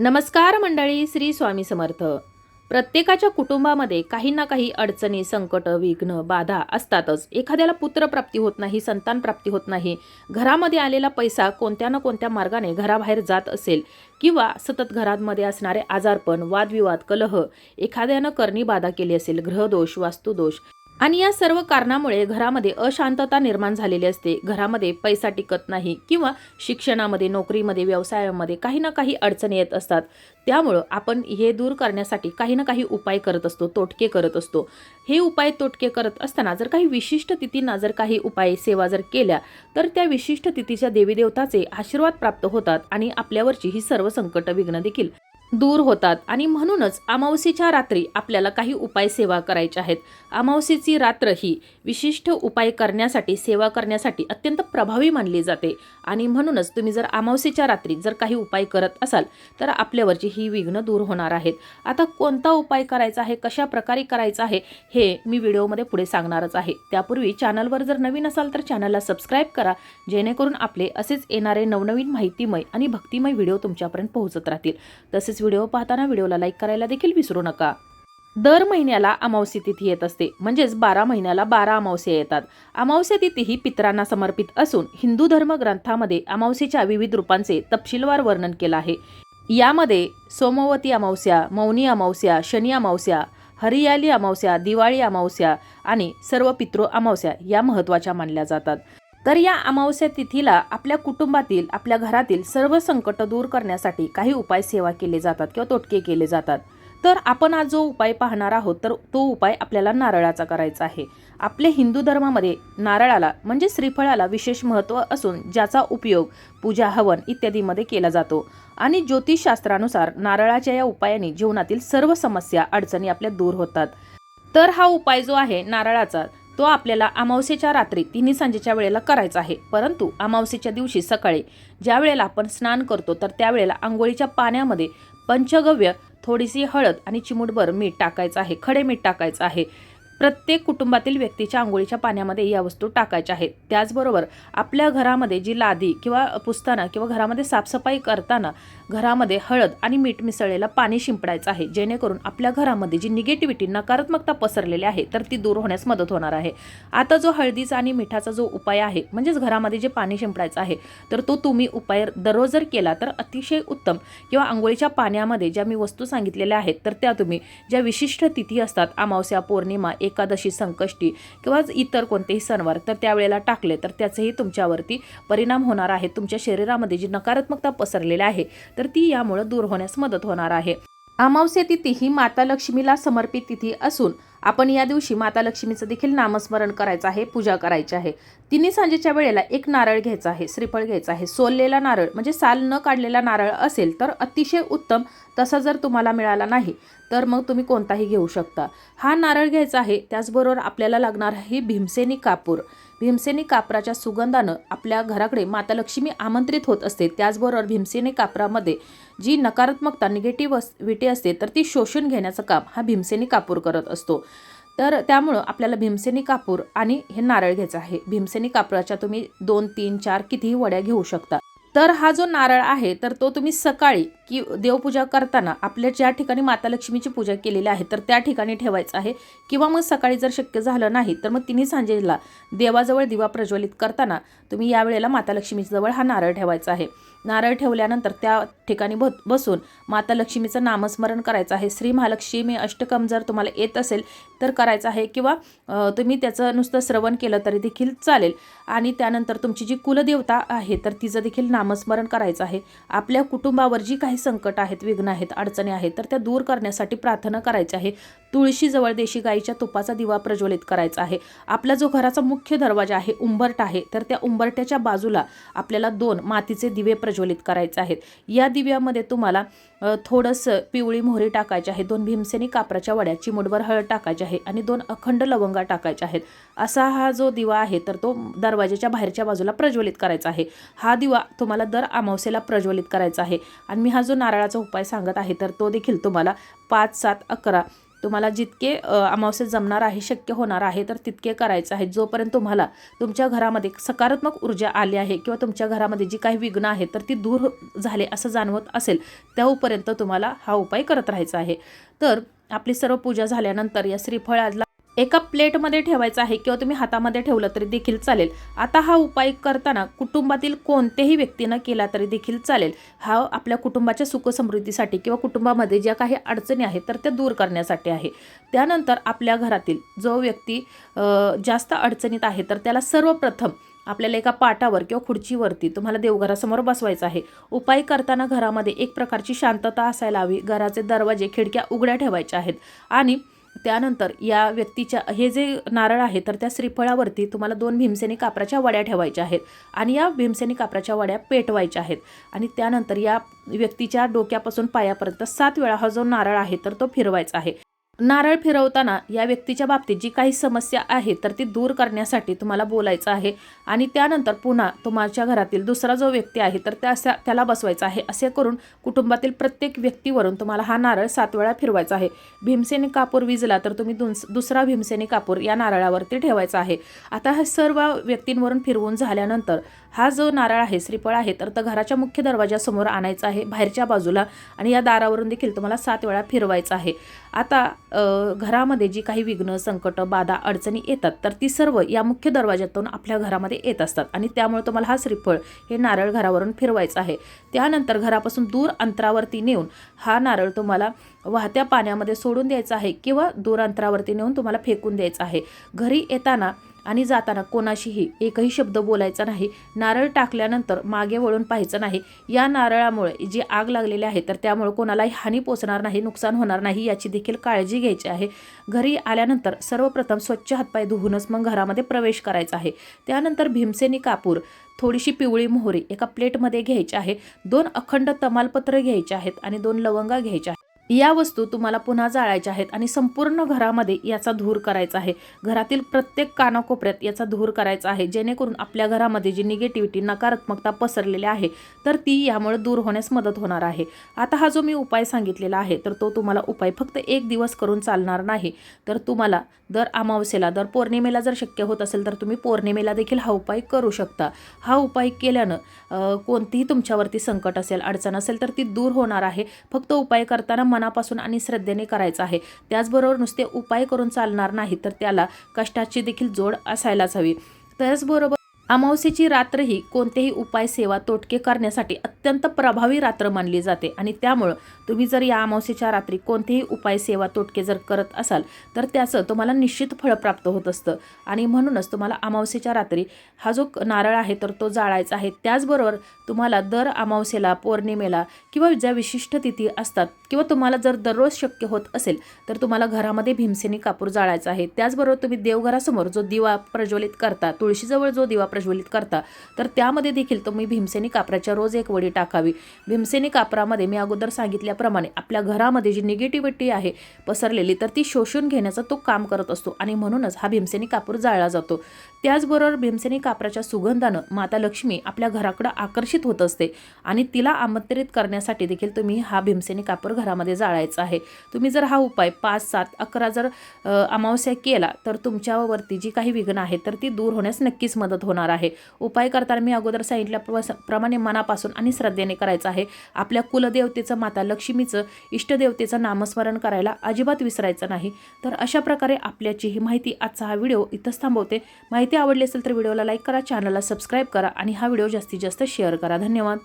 नमस्कार मंडळी श्री स्वामी समर्थ. प्रत्येकाच्या कुटुंबामध्ये काही ना काही अडचणी संकट विघ्न बाधा असतातच. एखाद्याला पुत्रप्राप्ती होत नाही संतान प्राप्ती होत नाही घरामध्ये आलेला पैसा कोणत्या ना कोणत्या मार्गाने घराबाहेर जात असेल किंवा सतत घरांमध्ये असणारे आजारपण वादविवाद कलह एखाद्यानं करणी बाधा केली असेल ग्रहदोष वास्तुदोष आणि या सर्व कारणामुळे घरामध्ये अशांतता निर्माण झालेली असते. घरामध्ये पैसा टिकत नाही किंवा शिक्षणामध्ये नोकरीमध्ये व्यवसायामध्ये काही ना काही अडचणी येत असतात. त्यामुळं आपण हे दूर करण्यासाठी काही ना काही उपाय करत असतो तोटके करत असतो. हे उपाय तोटके करत असताना जर काही विशिष्ट तिथींना जर काही उपाय सेवा जर केल्या तर त्या विशिष्ट तिथीच्या देवीदेवताचे आशीर्वाद प्राप्त होतात आणि आपल्यावरची ही सर्व संकट विघ्न देखील दूर होतात. आणि म्हणूनच अमावसीच्या रात्री आपल्याला काही उपाय सेवा करायच्या आहेत. अमावसीची रात्र ही विशिष्ट उपाय करण्यासाठी सेवा करण्यासाठी अत्यंत प्रभावी मानली जाते. आणि म्हणूनच तुम्ही जर अमावसीच्या रात्री जर काही उपाय करत असाल तर आपल्यावरची ही विघ्न दूर होणार आहेत. आता कोणता उपाय करायचा आहे कशा प्रकारे करायचा आहे हे मी व्हिडिओमध्ये पुढे सांगणारच आहे. त्यापूर्वी चॅनलवर जर नवीन असाल तर चॅनलला सबस्क्राईब करा. जेणेकरून आपले असेच येणारे नवनवीन माहितीमय आणि भक्तिमय व्हिडिओ तुमच्यापर्यंत पोहोचत राहतील. तसेच व्हिडिओ पाहताना व्हिडिओला लाईक करायला देखील विसरू नका. दर महिन्याला अमावस्या तिथी येत असते. म्हणजेच बारा महिन्याला बारा अमावस्या येतात. अमावस्या तिथी ही पितरांना समर्पित असून हिंदू धर्म ग्रंथामध्ये अमावस्येच्या विविध रूपांचे तपशीलवार वर्णन केलं आहे. यामध्ये सोमवती अमावस्या मौनी अमावस्या शनी अमावस्या हरियाली अमावस्या दिवाळी अमावस्या आणि सर्व पितृ अमावस्या या महत्त्वाच्या मानल्या जातात. तर या अमावस्या तिथीला आपल्या कुटुंबातील आपल्या घरातील सर्व संकट दूर करण्यासाठी काही उपाय सेवा केले जातात किंवा तोटके केले जातात. तर आपण आज जो उपाय पाहणार आहोत तर तो उपाय आपल्याला नारळाचा करायचा आहे. आपले हिंदू धर्मामध्ये नारळाला म्हणजे श्रीफळाला विशेष महत्त्व असून ज्याचा उपयोग पूजा हवन इत्यादीमध्ये केला जातो. आणि ज्योतिषशास्त्रानुसार नारळाच्या या उपायाने जीवनातील सर्व समस्या अडचणी आपल्या दूर होतात. तर हा उपाय जो आहे नारळाचा तो आपल्याला अमावस्येच्या रात्री तिन्ही सांजेच्या वेळेला करायचा आहे. परंतु अमावस्येच्या दिवशी सकाळी ज्या वेळेला आपण स्नान करतो तर त्यावेळेला आंघोळीच्या पाण्यामध्ये पंचगव्य थोडीशी हळद आणि चिमूटभर मीठ टाकायचं आहे. खडे मीठ टाकायचं आहे. प्रत्येक कुटुंबातील व्यक्तीच्या आंघोळीच्या पाण्यामध्ये या वस्तू टाकायच्या आहेत. त्याचबरोबर आपल्या घरामध्ये जी लादी किंवा पुसताना किंवा घरामध्ये साफसफाई करताना घरामध्ये हळद आणि मीठ मिसळलेलं पाणी शिंपडायचं आहे. जेणेकरून आपल्या घरामध्ये जी निगेटिव्हिटी नकारात्मकता पसरलेली आहे तर ती दूर होण्यास मदत होणार आहे. आता जो हळदीचा आणि मिठाचा जो उपाय आहे म्हणजेच घरामध्ये जे पाणी शिंपडायचं आहे तर तो तुम्ही उपाय दररोज जर केला तर अतिशय उत्तम. किंवा आंघोळीच्या पाण्यामध्ये ज्या मी वस्तू सांगितलेल्या आहेत तर त्या तुम्ही ज्या विशिष्ट तिथी असतात अमावस्या पौर्णिमा एकादशी संकष्टी किंवा इतर कोणतेही सणवार तर त्यावेळेला टाकले तर त्याचेही तुमच्यावरती परिणाम होणार आहे. तुमच्या शरीरामध्ये जी नकारात्मकता पसरलेली आहे तर ती यामुळं दूर होण्यास मदत होणार आहे. अमावस्या तिथी ही माता लक्ष्मीला समर्पित तिथी असून आपण या दिवशी माता लक्ष्मीचं देखील नामस्मरण करायचं आहे पूजा करायची आहे. तिन्ही सांजेच्या वेळेला एक नारळ घ्यायचा आहे श्रीफळ घ्यायचा आहे. सोललेला नारळ म्हणजे साल न काढलेला नारळ असेल तर अतिशय उत्तम तसा जर तुम्हाला मिळाला नाही तर मग तुम्ही कोणताही घेऊ शकता. हा नारळ घ्यायचा आहे त्याचबरोबर आपल्याला लागणार आहे भीमसेनी कापूर. भीमसेनी कापराच्या सुगंधानं आपल्या घराकडे माता लक्ष्मी आमंत्रित होत असते. त्याचबरोबर भीमसेनी कापरामध्ये जी नकारात्मकता निगेटिव्ह विटी असते तर ती शोषून घेण्याचं काम हा भीमसेनी कापूर करत असतो. तर त्यामुळं आपल्याला भीमसेनी कापूर आणि हे नारळ घ्यायचं आहे. भीमसेनी कापराच्या तुम्ही दोन तीन चार कितीही वड्या घेऊ शकता. तर हा जो नारळ आहे तर तो तुम्ही सकाळी की देवपूजा करताना आपल्या ज्या ठिकाणी माता लक्ष्मीची पूजा केलेली आहे तर त्या ठिकाणी ठेवायचं आहे. किंवा मग सकाळी जर शक्य झालं नाही तर मग तिन्ही सांजेला देवाजवळ दिवा प्रज्वलित करताना तुम्ही यावेळेला माता लक्ष्मीजवळ हा नारळ ठेवायचा आहे. नारळ ठेवल्यानंतर त्या ठिकाणी ब बसून माता लक्ष्मीचं नामस्मरण करायचं आहे. श्री महालक्ष्मी अष्टकम जर तुम्हाला येत असेल तर करायचं आहे किंवा तुम्ही त्याचं नुसतं श्रवण केलं तरी देखील चालेल. आणि त्यानंतर तुमची जी कुलदेवता आहे तर तिचं देखील नामस्मरण करायचं आहे. आपल्या कुटुंबावर जी काही संकट आहेत विघ्न आहेत अडचणी आहेत तर त्या दूर करण्यासाठी प्रार्थना करायची आहे. तुळशीजवळ देशी गाईच्या तुपाचा दिवा प्रज्वलित करायचा आहे. आपला जो घराचा मुख्य दरवाजा आहे उंबरट आहे तर त्या उंबरट्याच्या बाजूला आपल्याला दोन मातीचे दिवे प्रज्वलित करायचे आहेत. या दिव्यामध्ये तुम्हाला थोडंसं पिवळी मोहरी टाकायची आहे दोन भीमसेनी कापराच्या वड्या चिमुटभर हळद टाकायची आहे आणि दोन अखंड लवंगा टाकायच्या आहेत. असा हा जो दिवा आहे तर तो दरवाजाच्या बाहेरच्या बाजूला प्रज्वलित करायचा आहे. हा दिवा तुम्हाला दर अमावस्येला प्रज्वलित करायचा आहे. आणि मी हा जो नारळाचा उपाय सांगत आहे तर तो देखील तुम्हाला पाच सात अकरा तुम्हाला जितके अमावस्या जमणार आहे शक्य होणार आहे तर तितके करायचं आहे. जोपर्यंत तुम्हाला तुमच्या घरामध्ये सकारात्मक ऊर्जा आली आहे किंवा तुमच्या घरामध्ये जी काही विघ्न आहे तर ती दूर झाले असं जाणवत असेल तोपर्यंत तुम्हाला हा उपाय करत राहायचा आहे. तर आपली सर्व पूजा झाल्यानंतर या श्रीफळाला एका प्लेटमध्ये ठेवायचं आहे किंवा तुम्ही हातामध्ये ठेवलं तरी देखील चालेल. आता हा उपाय करताना कुटुंबातील कोणत्याही व्यक्तीनं केला तरी देखील चालेल. हा आपल्या कुटुंबाच्या सुखसमृद्धीसाठी किंवा कुटुंबामध्ये ज्या काही अडचणी आहेत तर त्या दूर करण्यासाठी आहे. त्यानंतर आपल्या घरातील जो व्यक्ती जास्त अडचणीत आहे तर त्याला सर्वप्रथम आपल्याला एका पाटावर किंवा खुर्चीवरती तुम्हाला देवघरासमोर बसवायचं आहे. उपाय करताना घरामध्ये एक प्रकारची शांतता असायला हवी. घराचे दरवाजे खिडक्या उघड्या ठेवायच्या आहेत. आणि त्यानंतर या व्यक्तीच्या हे जे नारळ आहे तर त्या श्रीफळावरती तुम्हाला दोन भीमसेनी कापराच्या वड्या ठेवायच्या आहेत आणि या भीमसेनी कापराच्या वड्या पेटवायच्या आहेत. आणि त्यानंतर या व्यक्तीच्या डोक्यापासून पायापर्यंत सात वेळा हा जो नारळ आहे तर तो फिरवायचा आहे. नारळ फिरवताना या व्यक्तीच्या बाबतीत जी काही समस्या आहे तर ती दूर करण्यासाठी तुम्हाला बोलायचं आहे आणि त्यानंतर पुन्हा तुमच्या घरातील दुसरा जो व्यक्ती आहे तर त्या त्याला बसवायचा आहे. असे करून कुटुंबातील प्रत्येक व्यक्तीवरून तुम्हाला हा नारळ सात वेळा फिरवायचा आहे. भीमसेनी कापूर विजला तर तुम्ही दुस दुसरा भीमसेनी कापूर या नारळावरती ठेवायचा आहे. आता हा सर्व व्यक्तींवरून फिरवून झाल्यानंतर हा जो नारळ आहे श्रीफळ आहे तर तो घराच्या मुख्य दरवाजासमोर आणायचा आहे बाहेरच्या बाजूला आणि या दारावरून देखील तुम्हाला सात वेळा फिरवायचा आहे. आता घरामध्ये जी काही विघ्न संकट बाधा अडचणी येतात तर ती सर्व या मुख्य दरवाज्यातून आपल्या घरामध्ये येत असतात. आणि त्यामुळे तुम्हाला हा श्रीफळ हे नारळ घरावरून फिरवायचं आहे. त्यानंतर घरापासून दूर अंतरावरती नेऊन हा नारळ तुम्हाला वाहत्या पाण्यामध्ये सोडून द्यायचा आहे किंवा दूर अंतरावरती नेऊन तुम्हाला फेकून द्यायचा आहे. घरी येताना आणि जाताना कोणाशीही एकही शब्द बोलायचा नाही नारळ टाकल्यानंतर मागे वळून पाहायचं नाही. या नारळामुळे जी आग लागलेली आहे तर त्यामुळे कोणालाही हानी पोचणार नाही नुकसान होणार नाही याची देखील काळजी घ्यायची आहे. घरी आल्यानंतर सर्वप्रथम स्वच्छ हातपाय धुवूनच मग घरामध्ये प्रवेश करायचा आहे. त्यानंतर भीमसेनी कापूर थोडीशी पिवळी मोहरी एका प्लेटमध्ये घ्यायची आहे. दोन अखंड तमालपत्र घ्यायचे आहेत आणि दोन लवंगा घ्यायच्या आहेत. या वस्तू तुम्हाला पुन्हा जाळायच्या आहेत आणि संपूर्ण घरामध्ये याचा धूर करायचा आहे. घरातील प्रत्येक कानाकोपऱ्यात याचा धूर करायचा आहे. जेणेकरून आपल्या घरामध्ये जी निगेटिव्हिटी नकारात्मकता पसरलेली आहे तर ती यामुळे दूर होण्यास मदत होणार आहे. आता हा जो मी उपाय सांगितलेला आहे तर तो तुम्हाला उपाय फक्त एक दिवस करून चालणार नाही. तर तुम्हाला दर अमावस्येला दर पौर्णिमेला जर शक्य होत असेल तर तुम्ही पौर्णिमेला देखील हा उपाय करू शकता. हा उपाय केल्यानं कोणतीही तुमच्यावरती संकट असेल अडचण असेल तर ती दूर होणार आहे. फक्त उपाय करताना मनापासून आणि श्रद्धेने करायचा आहे. त्याचबरोबर नुसते उपाय करून चालणार नाही तर त्याला कष्टाची देखील जोड असायलाच हवी. त्याचबरोबर अमावस्येची रात्र ही कोणतेही उपाय सेवा तोटके करण्यासाठी अत्यंत प्रभावी रात्र मानली जाते. आणि त्यामुळं तुम्ही जर या अमावस्येच्या रात्री कोणतेही उपाय सेवा तोटके जर करत असाल तर त्याचं तुम्हाला निश्चित फळ प्राप्त होत असतं. आणि म्हणूनच तुम्हाला अमावस्येच्या रात्री हा जो नारळ आहे तर तो जाळायचा आहे. त्याचबरोबर तुम्हाला दर अमावस्येला पौर्णिमेला किंवा ज्या विशिष्ट तिथी असतात किंवा तुम्हाला जर दररोज शक्य होत असेल तर तुम्हाला घरामध्ये भीमसेनी कापूर जाळायचा आहे. त्याचबरोबर तुम्ही देवघरासमोर जो दिवा प्रज्वलित करता तुळशीजवळ जो दिवा प्रज्वलित करता तर त्यामध्ये देखील तुम्ही भीमसेनी कापराच्या रोज एक वडी टाकावी. भीमसेनी कापरामध्ये मी अगोदर सांगितल्याप्रमाणे आपल्या घरामध्ये जी निगेटिव्हिटी आहे पसरलेली तर ती शोषून घेण्याचा तो काम करत असतो आणि म्हणूनच हा भीमसेनी कापूर जाळला जातो. त्याचबरोबर भीमसेनी कापराच्या सुगंधानं माता लक्ष्मी आपल्या घराकडं आकर्षित होत असते आणि तिला आमंत्रित करण्यासाठी देखील तुम्ही हा भीमसेनी कापूर घरामध्ये जाळायचा आहे. तुम्ही जर हा उपाय पाच सात अकरा जर अमावस्या केला तर तुमच्यावरती जी काही विघ्न आहेत तर ती दूर होण्यास नक्कीच मदत होणार आहे. उपाय करताना मी अगोदर सांगितल्याप्रमाणे मनापासून आणि श्रद्धेने करायचं आहे. आपल्या कुलदेवतेचं माता लक्ष्मीचं इष्टदेवतेचं नामस्मरण करायला अजिबात विसरायचं नाही. तर अशा प्रकारे आपल्याची ही माहिती आजचा हा व्हिडिओ इथंच थांबवते. माहिती आवडली असेल तर व्हिडिओला लाईक करा चॅनलला सबस्क्राईब करा आणि हा व्हिडिओ जास्तीत जास्त शेअर करा. धन्यवाद.